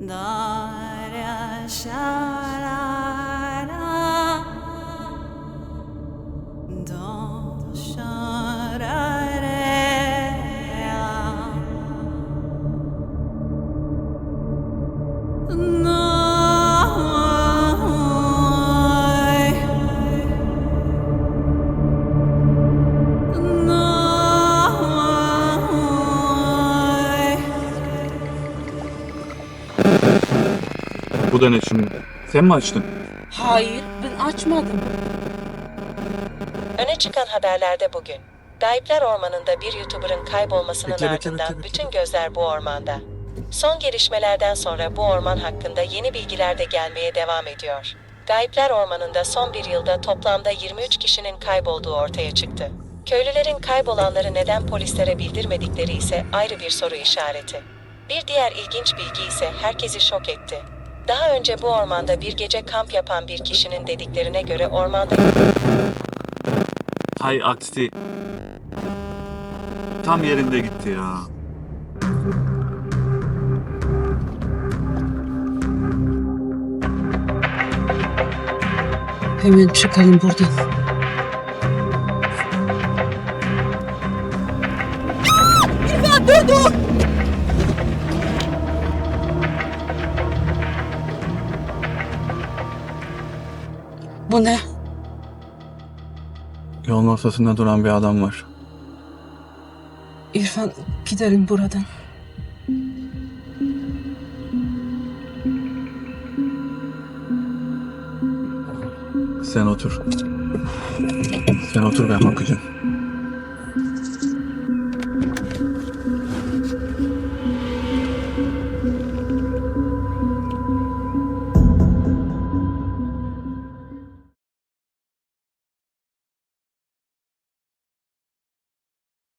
Don't Dans Bu da ne şimdi? Sen mi açtın? Hayır, ben açmadım. Öne çıkan haberlerde bugün. Gayipler Ormanı'nda bir YouTuber'ın kaybolmasının Bekle, bekle, ardından bekle, bekle. bütün gözler bu ormanda. Son gelişmelerden sonra bu orman hakkında yeni bilgiler de gelmeye devam ediyor. Gayipler Ormanı'nda son bir yılda toplamda 23 kişinin kaybolduğu ortaya çıktı. Köylülerin kaybolanları neden polislere bildirmedikleri ise ayrı bir soru işareti. Bir diğer ilginç bilgi ise herkesi şok etti. Daha önce bu ormanda bir gece kamp yapan bir kişinin dediklerine göre ormanda Hay aksi. Tam yerinde gitti ya. Hemen çıkalım buradan. İrfan dur dur! Bu ne? Yolun ortasında duran bir adam var. İrfan gidelim buradan. Sen otur. Sen otur ben bakacağım.